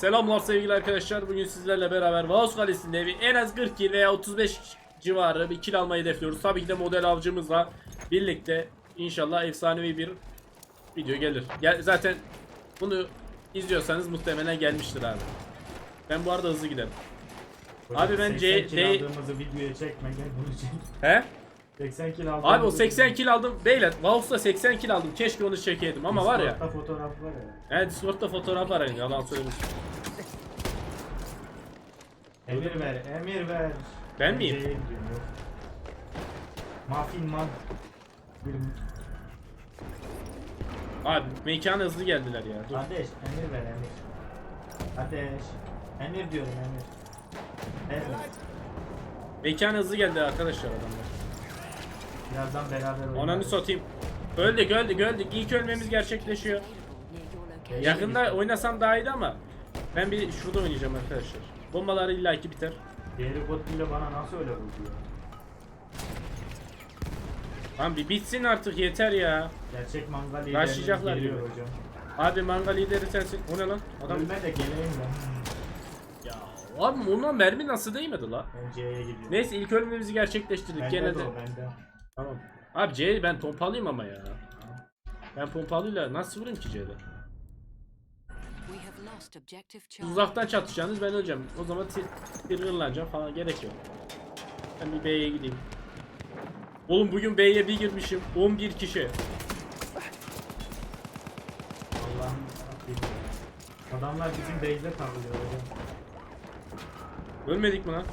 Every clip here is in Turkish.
Selamlar sevgili arkadaşlar. Bugün sizlerle beraber Vaos Kalesi'nde bir en az 40 kill veya 35 civarı bir kill almayı hedefliyoruz. Tabii ki de model avcımızla birlikte inşallah efsanevi bir video gelir. Gel, zaten bunu izliyorsanız muhtemelen gelmiştir abi. Ben bu arada hızlı giderim. Abi ben C- 80 kilo D- aldığımızı videoya çekme gel bunu çek. He? 80 kilo aldığımızı Abi o 80 kill aldım. Beyler Vaos'ta 80 kill aldım. Keşke onu çekeydim ama var ya. Discord'da fotoğraf var ya. Evet Discord'da fotoğraf var yani yalan söylemişim. Emir ver, emir ver. Ben miyim? Yok. Muffin man. Abi mekana hızlı geldiler ya. Dur. Ateş, emir ver emir. Ateş. Emir diyorum emir. Evet. Mekana hızlı geldi arkadaşlar adamlar. Birazdan beraber oynarız. Ananı satayım. Öldük öldük öldük. İlk ölmemiz gerçekleşiyor. Yakında oynasam daha iyiydi ama ben bir şurada oynayacağım arkadaşlar. Bombalar illaki biter. Diğeri bot bile bana nasıl öyle vurdu ya? Lan bir bitsin artık yeter ya. Gerçek mangal Başlayacaklar liderimiz geliyor gibi. hocam. Abi manga lideri sensin. O ne lan? Adam. Ölme de geleyim ben. Ya abi ona mermi nasıl değmedi la? Ben C'ye gidiyorum. Neyse ilk ölmemizi gerçekleştirdik. Bende Gene de de. o bende. Tamam. Abi C ben pompalıyım ama ya. Ben pompalıyla nasıl vurayım ki C'de? Uzaktan çatışacaksınız ben öleceğim. O zaman tirgırlanacağım falan gerek yok. Ben bir B'ye gideyim. Oğlum bugün B'ye bir girmişim. 11 kişi. Allah'ım. Adamlar bizim base'de takılıyor hocam. Ölmedik mi lan?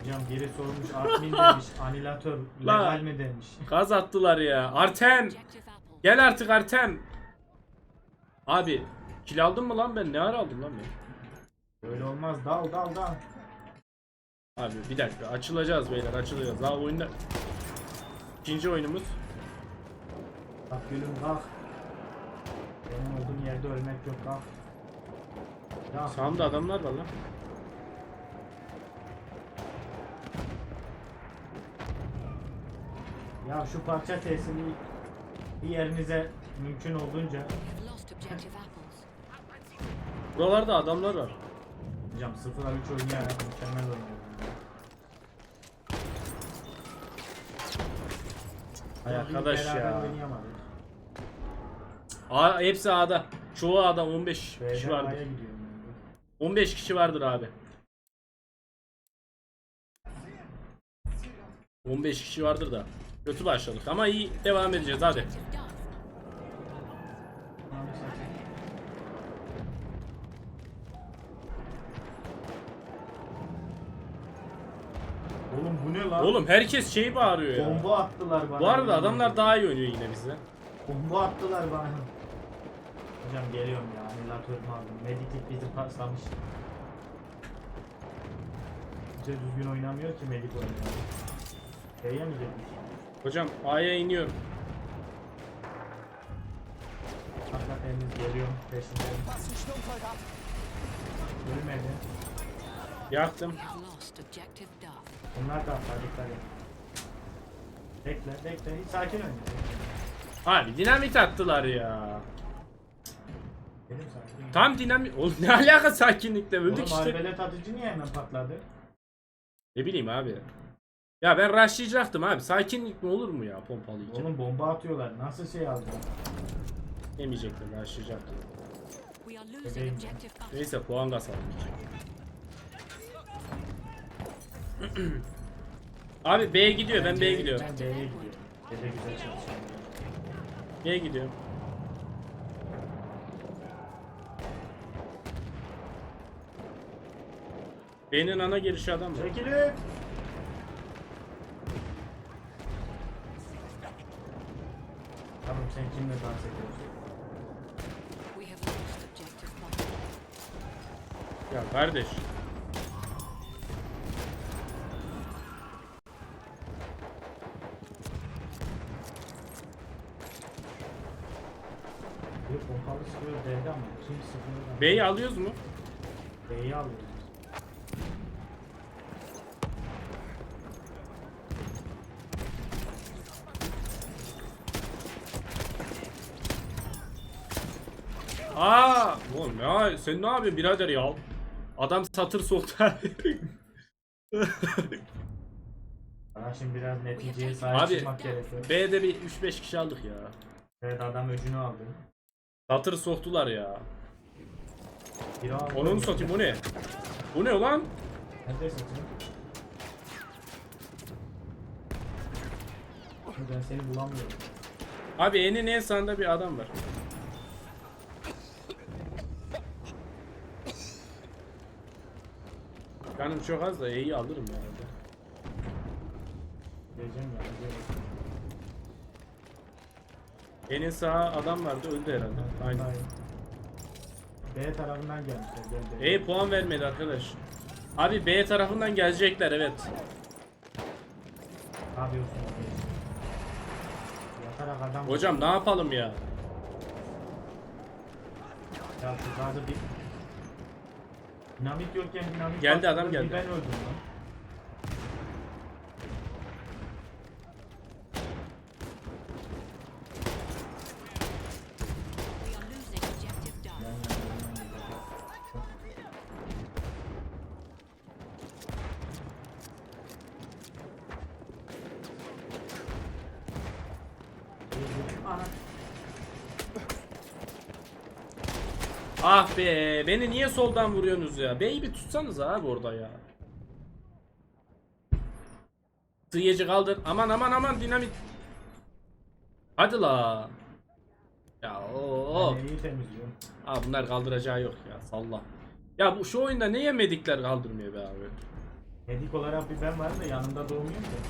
Hocam biri sormuş admin demiş, anilatör La. legal mi demiş. Gaz attılar ya. Artem! Gel artık Artem! Abi kill aldın mı lan ben? Ne ara aldım lan ben? Öyle olmaz dal dal dal. Abi bir dakika açılacağız beyler açılacağız. Daha oyunda ikinci oyunumuz. Bak gülüm kalk. Benim olduğum yerde ölmek yok kalk. Ya Sağımda adamlar var lan. Ya şu parça tesini bir yerinize mümkün olduğunca Buralarda adamlar var. Hocam 0'a 3 oynayarak mükemmel oynuyorum. Hay arkadaş beraber ya. oynayamadık. A, hepsi A'da. Çoğu A'da 15 kişi B'den vardır. A'ya gidiyorum. ben de. 15 kişi vardır abi. 15 kişi vardır da. Kötü başladık ama iyi devam edeceğiz hadi. Oğlum bu ne lan? Oğlum herkes şey bağırıyor ya. Bomba attılar bana. Bu arada adamlar daha iyi oynuyor yine bizden. Bomba attılar bana. Hocam geliyorum ya. Anilatörümü aldım. Meditik bizi paslamış. Bize düzgün oynamıyor ki Medik oynuyor. B'ye mi girdik? Hocam A'ya iniyorum. Hatta henüz geliyorum peşinden. Ölmedi. Yaktım. Bunlar da atlar dikkat et. Bekle bekle hiç sakin ol. Abi dinamit attılar ya. Sakin. Tam dinamit. Oğlum ne alaka sakinlikle öldük Oğlum işte. arbelet atıcı niye hemen patladı? Ne bileyim abi. Ya ben rushlayacaktım abi. Sakinlik mi olur mu ya pompalıyken? Oğlum bomba atıyorlar. Nasıl şey aldın? Yemeyecektim rushlayacaktım. Neyse puan kasalım. abi B'ye gidiyor ben B'ye gidiyorum. Ben B'ye gidiyorum. B'de güzel çalışıyorum. B'ye gidiyorum. B'nin ana girişi adam var. Çekilin. Tamam sen kimle dans ediyorsun? Ya kardeş. Ama kim? B'yi alıyoruz mu? B'yi alıyoruz. Aa, oğlum ya sen ne yapıyorsun birader ya? Adam satır soktu. Sana şimdi biraz neticeye sahip Abi, çıkmak gerekiyor. B'de bir 3-5 kişi aldık ya. Evet adam öcünü aldı. Satır soktular ya. Biri aldı. Onu satayım bu ne? Bu ne ulan? Nerede satayım? Ben seni bulamıyorum. Abi enin en sağında bir adam var. Canım çok az da E'yi alırım ya. arada. Geleceğim ya. geleceğim. Enin sağ adam vardı öldü herhalde. Aynen. Hayır. B tarafından gelmişler. Gel, gel. E puan vermedi arkadaş. Abi B tarafından gelecekler evet. Ne yapıyorsun? abi? Yatarak adam. Hocam ne yapalım ya? Ya yukarıda bir... Dinamit yokken dinamit Geldi, adam geldi. Ben öldüm lan. Beni niye soldan vuruyorsunuz ya? B'yi bir tutsanız abi orada ya. Sıyıcı kaldır. Aman aman aman dinamit. Hadi la. Ya o. Ben iyi. Aa bunlar kaldıracağı yok ya salla. Ya bu şu oyunda ne yemedikler kaldırmıyor be abi. Medik olarak bir ben varım da yanımda doğmuyorum ki.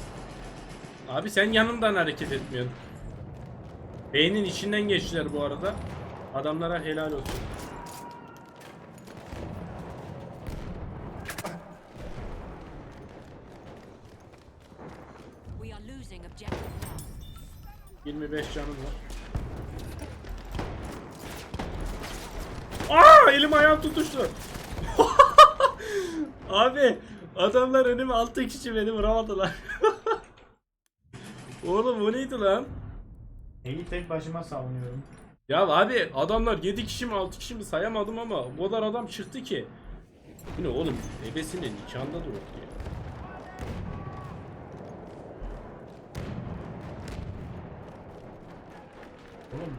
Abi sen yanımdan hareket etmiyorsun. Beynin içinden geçtiler bu arada. Adamlara helal olsun. We are losing objective done. 25 canım var. Aa elim ayağım tutuştu. Abi adamlar önüme 6 kişi beni vuramadılar. Oğlum bu neydi lan? Eyi tek başıma savunuyorum. Ya abi adamlar 7 kişi mi 6 kişi mi sayamadım ama o kadar adam çıktı ki. Bu ne oğlum? Ebesinin nikahında da yok ya. Oğlum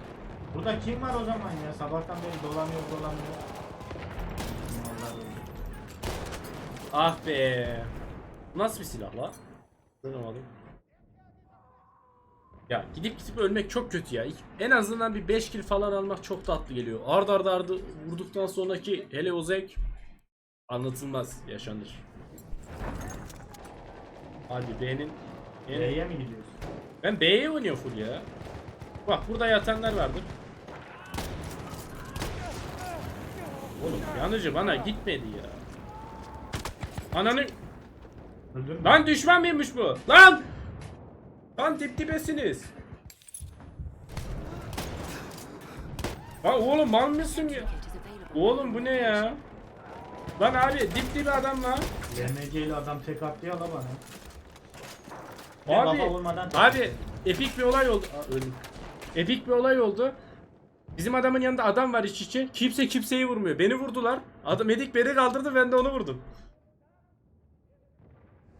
burada kim var o zaman ya? Sabahtan beri dolanıyor dolanıyor. Vallahi. Ah be. Nasıl bir silah la? Göremedim. Ya gidip gidip ölmek çok kötü ya. En azından bir 5 kill falan almak çok tatlı geliyor. Ard arda ardı vurduktan sonraki hele o zevk anlatılmaz yaşanır. Hadi B'nin B'ye mi gidiyorsun? Ben B'ye oynuyorum full ya. Bak burada yatanlar vardır. Oğlum yanıcı bana gitmedi ya. Ananı Öldün mü? Lan düşman mıymış bu? Lan! Lan dip dibesiniz. Lan oğlum mal mısın ya? Oğlum bu ne ya? Lan abi dip dibe adam lan. YMC ile adam tek attı ya la bana. Abi, abi epik bir olay oldu. Aa, öldüm. Epik bir olay oldu. Bizim adamın yanında adam var iç içe. Kimse kimseyi vurmuyor. Beni vurdular. Adam medik beni kaldırdı ben de onu vurdum.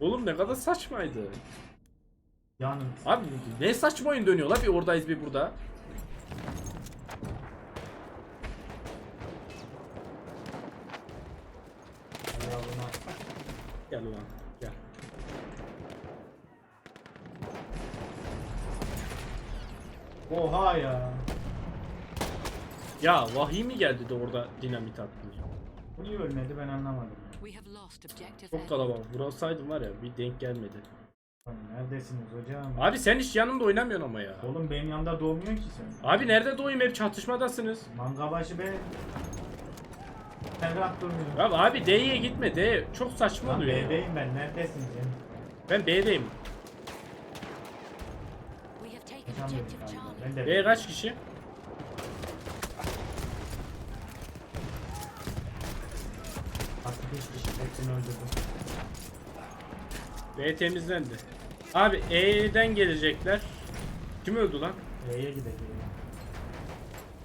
Oğlum ne kadar saçmaydı. Yanım. Abi ne saçma oyun dönüyor la bir oradayız bir burada. Gel ulan gel. Oha ya. Ya vahiy mi geldi de orada dinamit attın? Bu niye ölmedi ben anlamadım. Çok kalabalık. Vurasaydım var ya bir denk gelmedi. Lan neredesiniz hocam? Abi sen hiç yanımda oynamıyorsun ama ya. Oğlum benim yanımda doğmuyor ki sen. Abi nerede doğayım hep çatışmadasınız. Mangabaşı be. Sen rahat durmuyorsun. Ya abi D'ye gitme D çok saçma Lan oluyor. ya. B'deyim ben neredesiniz ya? Ben B'deyim. Hocam dedim. Ben kaç kişi? Artık hiç kişi hepsini öldürdüm. B temizlendi. Abi E'den gelecekler. Kim öldü lan? E'ye gidelim.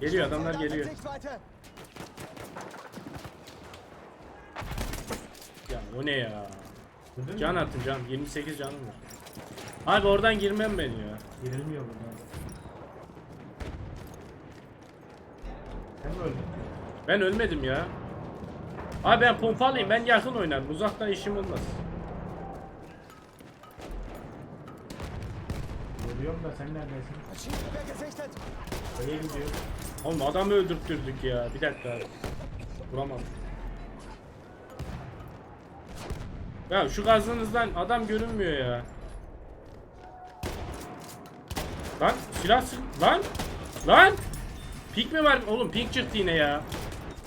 Geliyor adamlar geliyor. Ya o ne ya? Can attım can. 28 canım var. Abi oradan girmem ben ya. Girilmiyor buradan. Ben ölmedim ya. Abi ben pompalıyım. Ben yakın oynarım. Uzaktan işim olmaz. Görüyorum da sen neredesin? Nereye gidiyor? Oğlum adamı öldürttürdük ya. Bir dakika abi. Vuramam. Ya şu gazınızdan adam görünmüyor ya. Lan silah sık lan lan pink mi var oğlum pink çıktı yine ya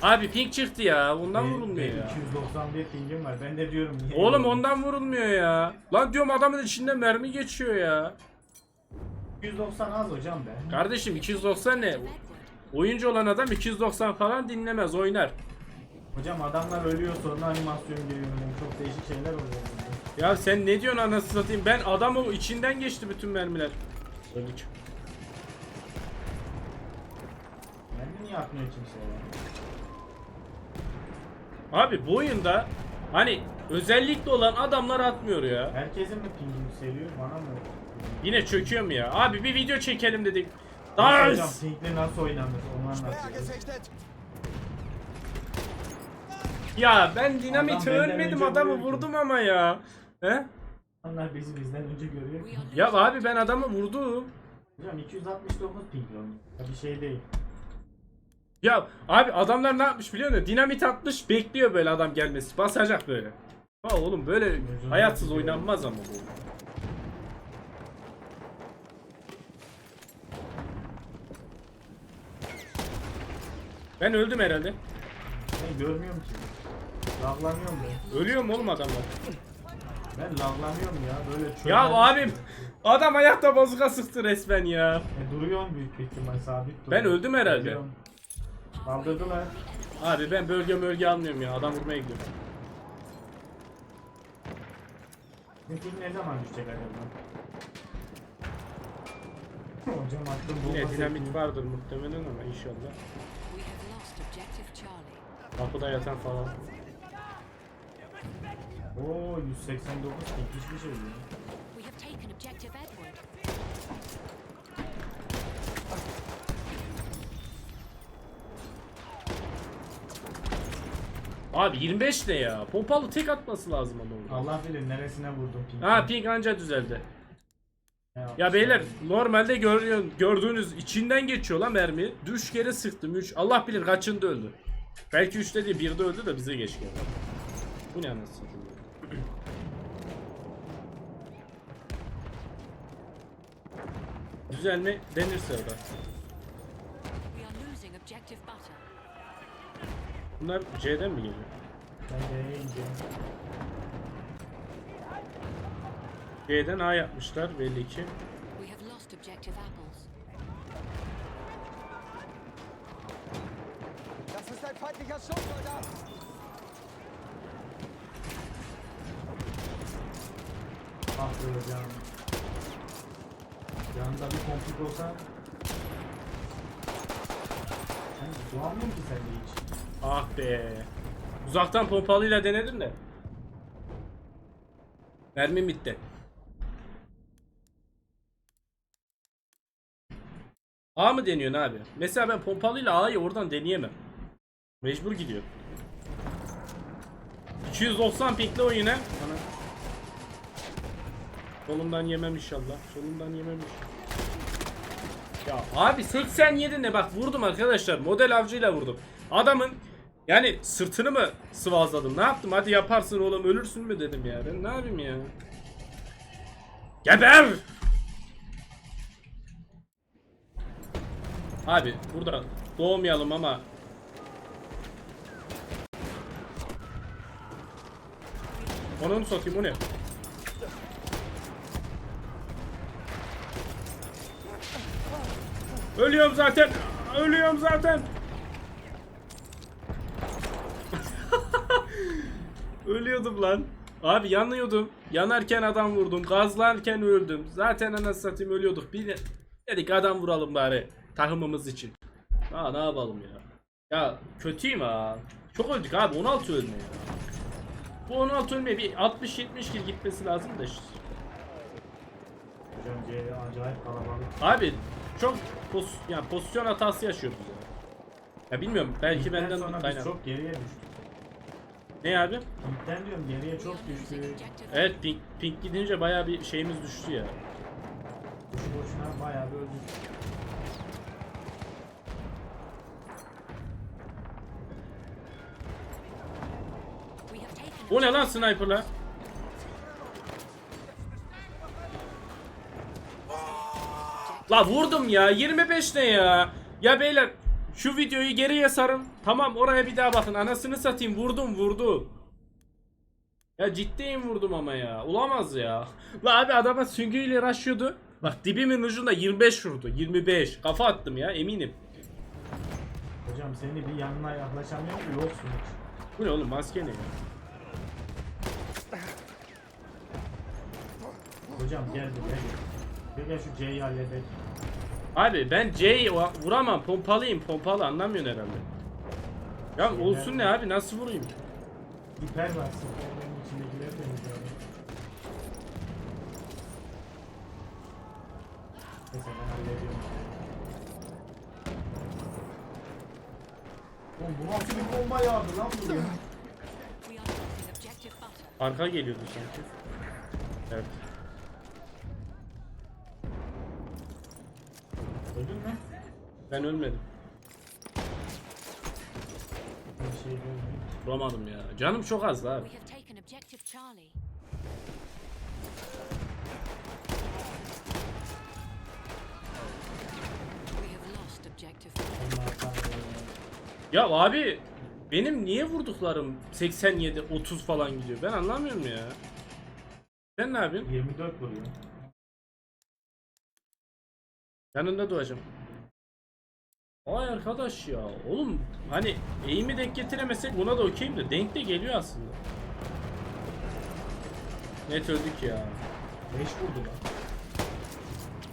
abi pink çıktı ya ondan Benim- vurulmuyor benim ya 291 pingim var. Ben de diyorum niye? oğlum ondan vurulmuyor ya lan diyorum adamın içinden mermi geçiyor ya 290 az hocam be. kardeşim 290 ne oyuncu olan adam 290 falan dinlemez oynar Hocam adamlar ölüyor sonra animasyon giriyor. Yani çok değişik şeyler oluyor. Ya sen ne diyorsun anasını satayım? Ben adamın içinden geçti bütün mermiler. Öldük. Ben niye atmıyor kimse ya? Abi bu oyunda hani özellikle olan adamlar atmıyor ya. Herkesin mi pingi yükseliyor? Bana mı? Yine çöküyorum ya. Abi bir video çekelim dedik. Nasıl Nice. hocam pinkle nasıl oynanır? Anlatıyor. gesichtet! Ya ben dinamit Adam benden ölmedim önce adamı vuruyor ki. vurdum ama ya. He? Onlar bizi bizden önce görüyor. Ya abi ben adamı vurdum. Hocam 269 pinkle oynuyor. Ya Bir şey değil. Ya abi adamlar ne yapmış biliyor musun? Dinamit atmış bekliyor böyle adam gelmesi. Basacak böyle. Ha oğlum böyle hayatsız oynanmaz ama bu. Ben öldüm herhalde. Ben görmüyorum ki. Lavlanıyorum ben. Ölüyorum oğlum adamlar. Ben lavlanıyorum ya. Böyle çöl. Ya abim adam ayakta bazuka sıktı resmen ya. E, duruyorum büyük ihtimal sabit Ben duruyorum. öldüm herhalde. Geliyorum. Kaldırdılar. Abi ben bölge bölge almıyorum ya. Adam vurmaya gidiyorum. Peki ne zaman düşecek acaba? Hocam attım bomba Yine dinamit vardır muhtemelen ama inşallah. Kapıda yatan falan. Oo 189 pink hiçbir şey değil. We have taken objective Edward. Abi 25 ne ya? Pompalı tek atması lazım ama orada. Allah bilir neresine vurdum pink. Ha ping anca düzeldi. Ya yapmışlar? beyler normalde görüyor, gördüğünüz içinden geçiyor lan mermi. Düş kere sıktım 3. Allah bilir kaçında öldü. Belki 3'te değil 1'de öldü de bize geç geldi. Bu ne anasını ya? Düzelme denirse o Bunlar C'den mi geliyor? Ben D'ye ineceğim. C'den A yapmışlar belli ki. We have lost objective apples. Das ist ein feindlicher Schusssoldat! Ah be hocam. Yanında bir komplik olsa... Sen doğamıyorsun ki sen de hiç. Ah be. Uzaktan pompalıyla denedim de. Mermim bitti. A mı deniyorsun abi? Mesela ben pompalıyla A'yı oradan deneyemem. Mecbur gidiyor. 290 pinkli o yine. Ana. Solumdan yemem inşallah. Solumdan yemem inşallah. Ya abi 87 ne bak vurdum arkadaşlar. Model avcıyla vurdum. Adamın yani sırtını mı sıvazladım? Ne yaptım? Hadi yaparsın oğlum ölürsün mü dedim ya. Ben ne yapayım ya? Geber! Abi burada doğmayalım ama Onu mu satayım o ne? Ölüyorum zaten. Ölüyorum zaten. Ölüyordum lan. Abi yanıyordum. Yanarken adam vurdum. Gazlarken öldüm. Zaten anasını satayım ölüyorduk. Bir de dedik adam vuralım bari. Takımımız için. Aa ne yapalım ya. Ya kötüyüm ha. Çok öldük abi. 16 ölme ya. Bu 16 ölmeye bir 60-70 kill gitmesi lazım da. Hocam C acayip kalabalık. Abi çok pos yani pozisyon hatası yaşıyoruz ya. Ya bilmiyorum belki Bizden benden sonra biz kaynak. çok geriye düştük. Ne abi? İlkten diyorum geriye çok düştük. Evet pink, pink gidince bayağı bir şeyimiz düştü ya. Boşu boşuna bayağı bir öldük. O ne lan sniperla? La vurdum ya 25 ne ya? Ya beyler şu videoyu geriye sarın. Tamam oraya bir daha bakın. Anasını satayım vurdum vurdum. Ya ciddiyim vurdum ama ya. Olamaz ya. La abi adama süngüyle raşıyordu. Bak dibimin ucunda 25 vurdu. 25. Kafa attım ya eminim. Hocam seni bir yanına yaklaşamıyor mu? Yoksun hiç. Bu ne oğlum maske ne ya? Hocam gel buraya. Gel gel şu C'yi halledelim. Abi ben C'yi vuramam. Pompalıyım pompalı anlamıyorsun herhalde. Ya Şeyler- olsun ne abi nasıl vurayım? Hiper var. Sıfırların içindekileri temizleyelim. Neyse ben hallediyorum. Oğlum bu nasıl bir bomba yağdı lan buraya? Arka geliyordu sanki. Evet. Öldün mü? Ben ölmedim. Bir şey görmedim. Ya. Canım çok azdı abi. We have taken objective Charlie. We have lost objective butter. Onlar kaldı. Ya abi benim niye vurduklarım 87 30 falan gidiyor. Ben anlamıyorum ya. Sen ne yapıyorsun? 24 vuruyor. Yanında duracağım. Vay arkadaş ya. Oğlum hani eğimi denk getiremesek buna da okeyim de denk de geliyor aslında. Net öldük ya. 5 vurdu lan.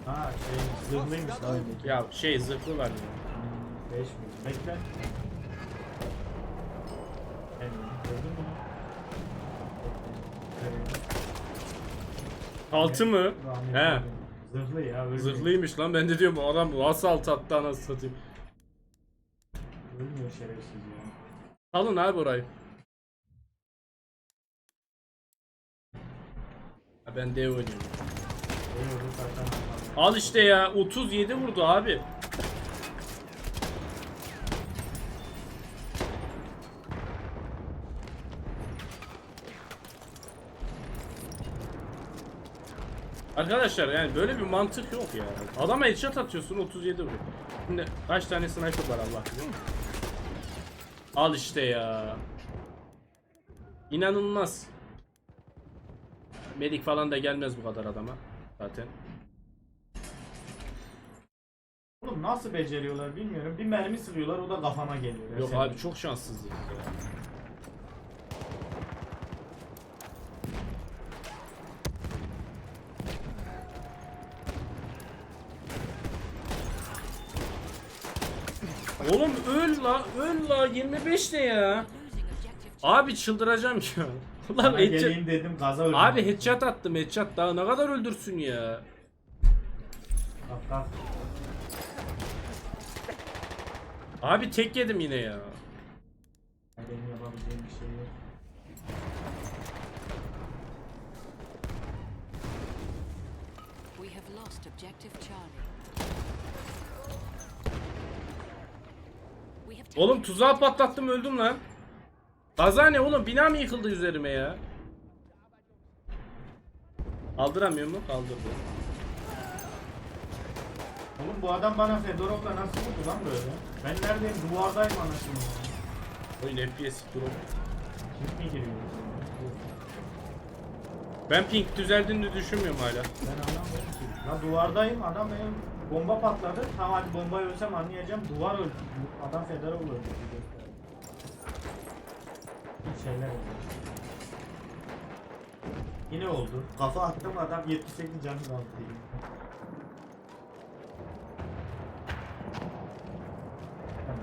Ha şey zırhlıymış lan. Ya şey zırhlı var ya. 5 vurdu. Bekle. Gördün mü? Altı mı? He. Zırhlı ya. Ölmüyor. Zırhlıymış lan ben de diyorum o adam nasıl alt attı anasını satayım. Ölmüyor şerefsiz ya. Alın abi orayı. Ha, ben dev oynuyorum. Zaten. Al işte ya 37 vurdu abi. Arkadaşlar yani böyle bir mantık yok ya. Adama headshot atıyorsun 37 vuruyor. Şimdi kaç tane sniper var Allah bilir. Al işte ya. İnanılmaz. Medik falan da gelmez bu kadar adama. Zaten. Oğlum nasıl beceriyorlar bilmiyorum. Bir mermi sıkıyorlar o da kafama geliyor. Yok Mesela. abi çok şanssızlık ya. Oğlum öl la öl la 25 ne ya? Abi çıldıracağım ya. Ulan Sana headshot. geleyim dedim gaza öldüm. Abi headshot attım headshot daha ne kadar öldürsün ya. Kalk kalk. Abi tek yedim yine ya. Benim yapabileceğim bir şey yok. We have lost objective Charlie. We have taken Oğlum tuzağı patlattım öldüm lan. Kaza ne oğlum bina mı yıkıldı üzerime ya? Kaldıramıyor mu? Kaldırdı. Oğlum bu adam bana Fedorov'la nasıl vurdu lan böyle? Ben neredeyim? Duvardayım anasını. Oyun FPS durum. Kim mi giriyor? Ben ping düzeldiğini düşünmüyorum hala. Ben anlamıyorum ki. La duvardayım adam benim bomba patladı. Tamam hadi bombayı ölsem anlayacağım. Duvar öldü. Adam Fedorov öldü. Hiç şeyler oldu. Yine oldu. Kafa attım adam 78 canı kaldı.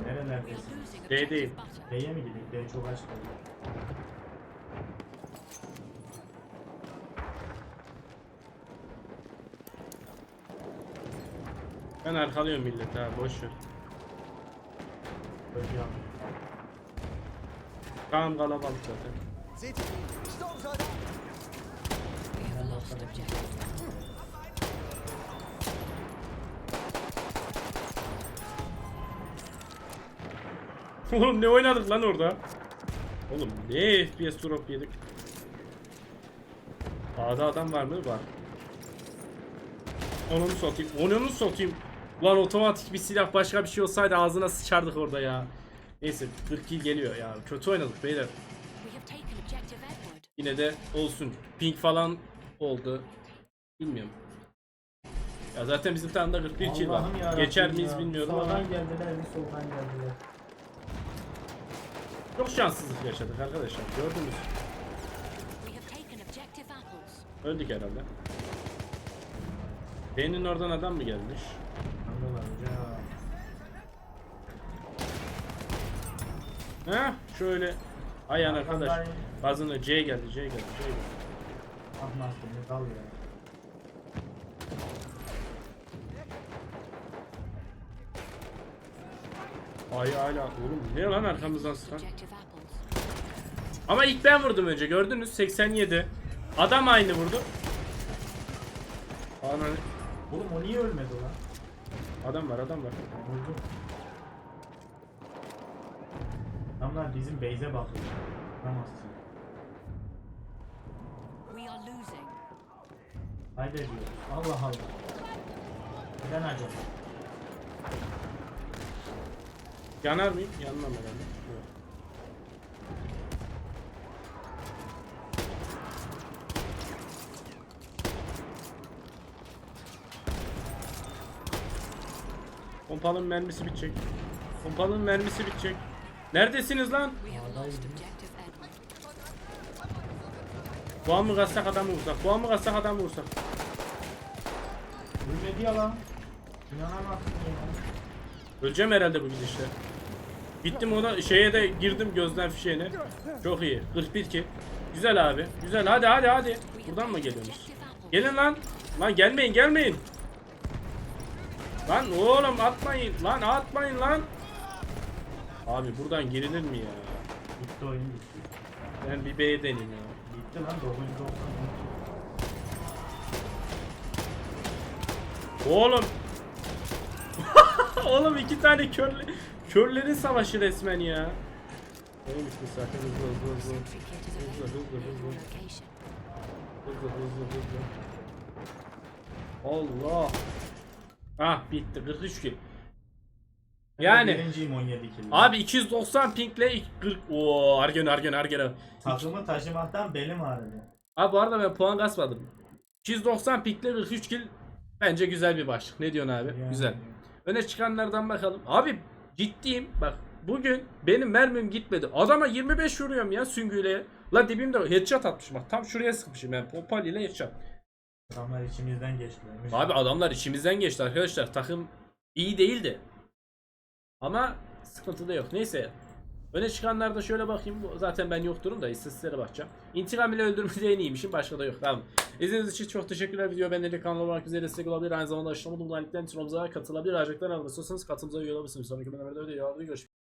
Nerelerdesin? butter. D'ye mi gidelim? D çok aç kalıyor. Ben arkalıyorum millet ha boş ver. Tamam kalabalık zaten. Oğlum ne oynadık lan orada? Oğlum ne FPS drop yedik. A'da adam var mı? Var. Onu satayım. Onu satayım. Lan otomatik bir silah başka bir şey olsaydı ağzına sıçardık orada ya. Neyse 40 kill geliyor ya. Kötü oynadık beyler. Yine de olsun. Pink falan oldu. Bilmiyorum. Ya zaten bizim tane 41 kill var. Geçer miyiz ya. bilmiyorum ama Sağdan geldiler bir soldan geldiler. çok şanssızlık yaşadık arkadaşlar. Gördünüz. Öldük herhalde. Benim oradan adam mı gelmiş? Ha şöyle. Ayağın arkadaş. Arkandayım. Bazını C geldi, C geldi, C geldi. Ah nasıl ne dal ya. Ay hala oğlum ne lan arkamızdan sıkan? Ama ilk ben vurdum önce gördünüz 87. Adam aynı vurdu. Ana Oğlum o niye ölmedi lan? adam var adam var. Vurdu. Adamlar bizim base'e bakıyor. Namazsın. We are losing. Haydi diyor. Allah Allah. Neden acaba? Yanar mıyım? Yanmam herhalde. Pompalın mermisi bitecek. Pompalın mermisi bitecek. Neredesiniz lan? Puan mı kassak adam mı vursak? Puan mı kassak adam mı vursak? Ölmedi ya lan. İnanamazsın ya. Öleceğim herhalde bu gidişle. Gittim ona şeye de girdim gözden fişeğine. Çok iyi. 41 ki. Güzel abi. Güzel. Hadi hadi hadi. Buradan mı geliyorsunuz? Gelin lan. Lan gelmeyin gelmeyin. Lan oğlum atmayın. Lan atmayın lan. Abi buradan girilir mi ya? Bitti oyun bitti. Ben bir B'ye deneyim ya. Bitti lan 990. Oğlum. oğlum iki tane körle körlerin savaşı resmen ya. Neymiş bu sakın hızlı hızlı hızlı. Hızlı hızlı hızlı. Hızlı hızlı hızlı. Allah. Ah bitti 43 kill. Yani Birinciyim 17 kill. abi 290 pingle ilk 40 Oo Argen Argen Argen. Takımı taşımaktan belim ağrıdı. Abi bu arada ben puan kasmadım. 290 pingle 43 kill bence güzel bir başlık. Ne diyorsun abi? Yani. Güzel. Öne çıkanlardan bakalım. Abi ciddiyim bak bugün benim mermim gitmedi. Adama 25 vuruyorum ya süngüyle. La dibimde headshot atmışım bak. Tam şuraya sıkmışım ben. Popal ile headshot. Adamlar içimizden geçtiler. Abi adamlar içimizden geçti arkadaşlar. Takım iyi değildi. Ama sıkıntı da yok. Neyse. Öne çıkanlarda şöyle bakayım. Zaten ben yokturum da istatistiklere bakacağım. İntikam ile öldürmede en iyiymişim. Başka da yok. Tamam. İzlediğiniz için çok teşekkürler. Video beğendiğiniz kanala olmak üzere destek olabilir. Aynı zamanda bulunan linkten kanalımıza katılabilir. Ayrıca istiyorsanız katılımıza üye olabilirsiniz. Sonraki bölümlerde görüşmek